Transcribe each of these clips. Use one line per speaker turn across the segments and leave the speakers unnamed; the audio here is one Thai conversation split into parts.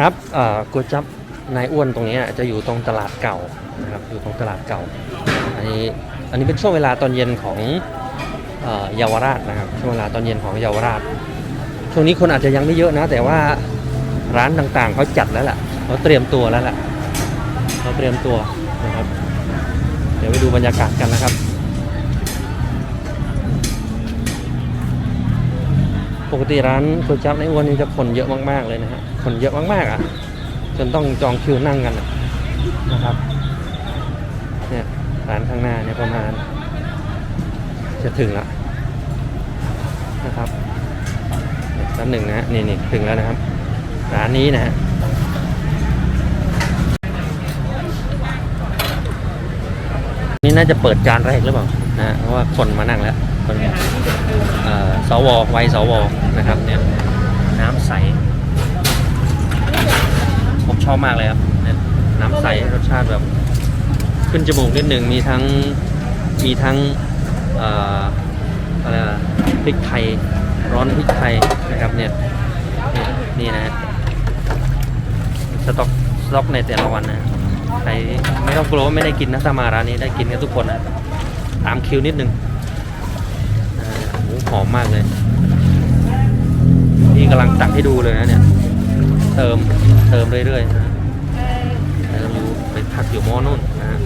ครับก๋วยจับนายอ้วนตรงนี้จะอยู่ตรงตลาดเก่านะครับอยู่ตรงตลาดเก่า อันนี้อันนี้เป็นช่วงเวลาตอนเย็นของเอ่อเยาวราชนะครับช่วงเวลาตอนเย็นของเยาวราช ช่วงนี้คนอาจจะยังไม่เยอะนะ แต่ว่าร้านต่างๆเขาจัดแล้วล่ะเขาเตรียมตัวแล้วล่ะเขาเตรียมตัวนะครับ เดี๋ยวไปดูบรรยากาศกันนะครับ ปกติร้านก๋วยจั๊บในอ้วนนี่จะคนเยอะมากๆเลยนะฮะคนเยอะมากๆอะ จนต้องจองคิวนั่งกันอะนะครับเนี่ยร้านข้างหน้าเนี่ยประมาณ จะถึงแล้วนะครับเดี๋ยวแป๊บหนึ่งนะฮะนี่นี่ถึงแล้วนะครับร้านนี้นะฮะนี่น่าจะเปิดจานแรกหรือเปล่านะฮะเพราะว่าคนมานั่งแล้ว คนเอ่อสววัยสวนะครับเนี่ยน้ำใสผมชอบมากเลยครับเนี่ยน้ำใสรสชาติแบบขึ้นจมูกนิดหนึ่งมีทั้งมีทั้งอะไรอะพริกไทยร้อนพริกไทยนะครับเนี่ยนี่นะฮะสต็อกสต็อกในแต่ละวันนะใครไม่ต้องกลัวว่าไม่ได้กินนะถ้ามาร้านนี้ได้กินกันทุกคนนะตามคิวนิดนึงอ่า หอมมากเลย นี่กำลังตักให้ดูเลยนะเนี่ย เติมเติมเรื่อยๆนะเติมอยู่ไปพักอยู่มอนู่นนะฮะ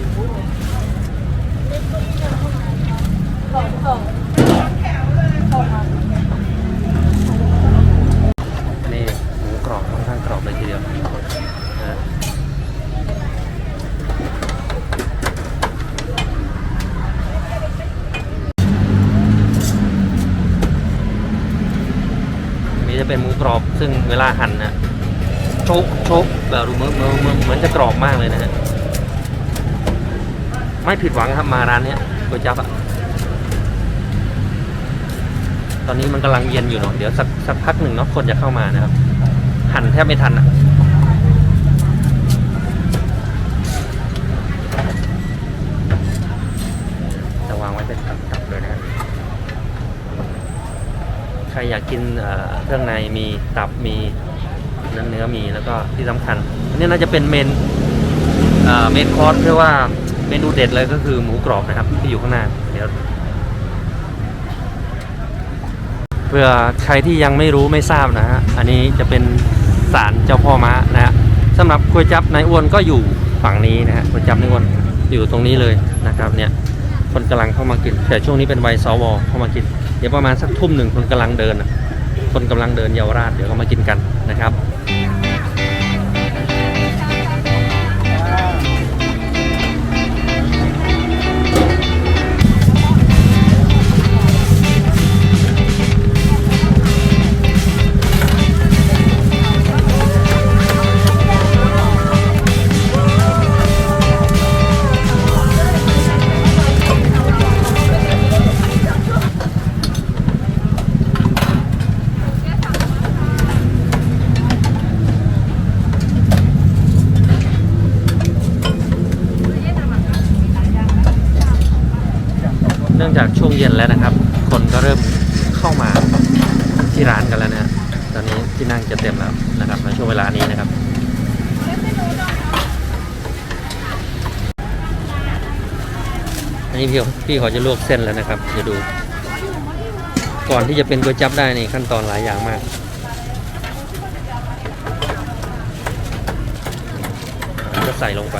นี่หมูกรอบค่อนข้างกรอบเลยทีเดียวนะฮะ อันนี้ จะเป็นหมูกรอบ ซึ่งเวลาหั่นนะชกโชกแบบเหมือนเหมือนเหมือนจะกรอบมากเลยนะฮะไม่ผิดหวังครับมาร้านนี้ก๋วยจั๊บอะตอนนี้มันกำลังเย็นอยู่เนาะเดี๋ยวสักสักพักหนึ่งเนาะคนจะเข้ามานะครับ หั่นแทบไม่ทันอะวางไว้เป็นตับๆเลยนะครับ ใครอยา กินเครื่องในมีตับมีเนื้อเนื้อมีแล้วก็ที่สำคัญอันนี้น่าจะเป็นเมนเมนคอร์สเรียกว่าเมนูเด็ดเลยก็คือหมูกรอบนะครับ ที่อยู่ข้างหน้าเดี๋ยวเพื่อใครที่ยังไม่รู้ไม่ทราบนะฮะอันนี้จะเป็นศาลเจ้าพ่อม้านะฮะสำหรับก๋วยจับนายอ้วนก็อยู่ฝั่งนี้นะฮะก๋วยจับนายอ้วนอยู่ตรงนี้เลยนะครับเนี่ยคนกำลังเข้ามากินแต่ช่วงนี้เป็นวัยสวเข้ามากิน ดี๋ยวประมาณสักทุ่มหนึ่งคนกำลังเดินคนกำลังเดินเยาวราชเดี๋ยวก็มากินกันนะครับ จากช่วงเย็นแล้วนะครับ คนก็เริ่มเข้ามาที่ร้านกันแล้วนะตอนนี้ที่นั่งจะเต็มแล้วนะครับในช่วงเวลานี้นะครับอันนี้พี่พี่เขาจะลวกเส้นแล้วนะครับเดี๋ยวดู ก่อนที่จะเป็นก๋วยจั๊บได้นี่ขั้นตอนหลายอย่างมากก็ใส่ลงไป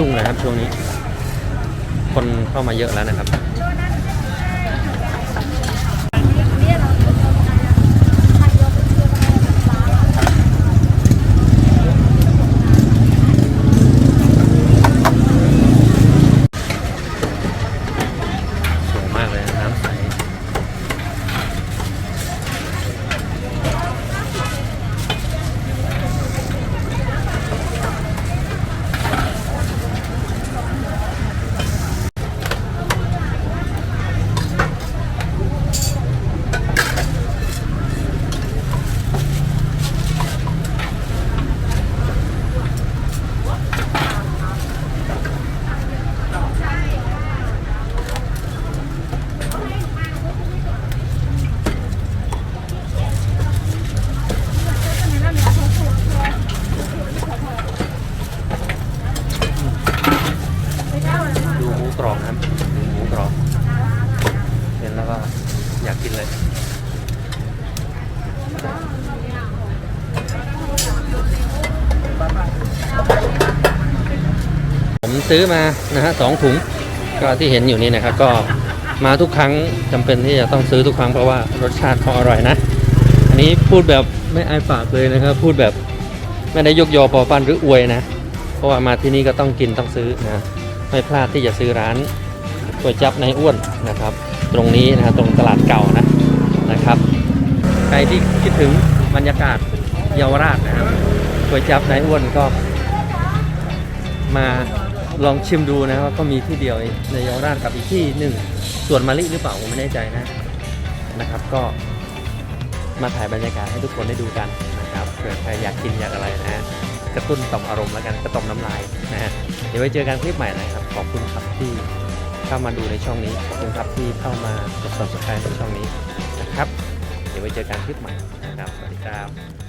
ยุ่งเลยครับช่วงนี้ คนเข้ามาเยอะแล้วนะครับ สวยมากเลยนะน้ำใส ดูหมูกรอบนะครับดูหมูกรอบเห็นแล้วก็อยากกินเลย ผม ซื้อมานะฮะสองถุงก็ที่เห็นอยู่นี่นะครับก็มาทุกครั้งจำเป็นที่จะต้องซื้อทุกครั้งเพราะว่ารสชาติเขาอร่อยนะ อันนี้พูดแบบไม่อายปากเลยนะครับ พูดแบบไม่ได้ยกยอปอปันหรืออวยนะ เพราะว่ามาที่นี่ก็ต้องกินต้องซื้อนะไม่พลาดที่จะซื้อร้านก๋วยจับในอ้วนนะครับ ตรงนี้นะฮะตรงตลาดเก่านะนะครับ ใครที่คิดถึงบรรยากาศเยาวราชนะครับก๋วยจับในอ้วนก็มา ลองชิมดูนะครับว่าก็มีที่เดียวในเยาวราชกับอีกที่หนึ่งส่วนมาลิหรือเปล่าผมไม่แน่ใจนะนะครับก็มาถ่ายบรรยากาศให้ทุกคนได้ดูกันนะครับเผื่อใครอยากกินอยากอะไรนะฮะกระตุ้นต่อมอารมณ์แล้วกันกระต่อมน้ำลายนะฮะเดี๋ยวไว้เจอกันคลิปใหม่นะครับ ขอบคุณครับที่เข้ามาดูในช่องนี้ขอบคุณครับที่เข้ามากด subscribe ในช่องนี้นะครับ เดี๋ยวไว้เจอกันคลิปใหม่นะครับสวัสดีครับ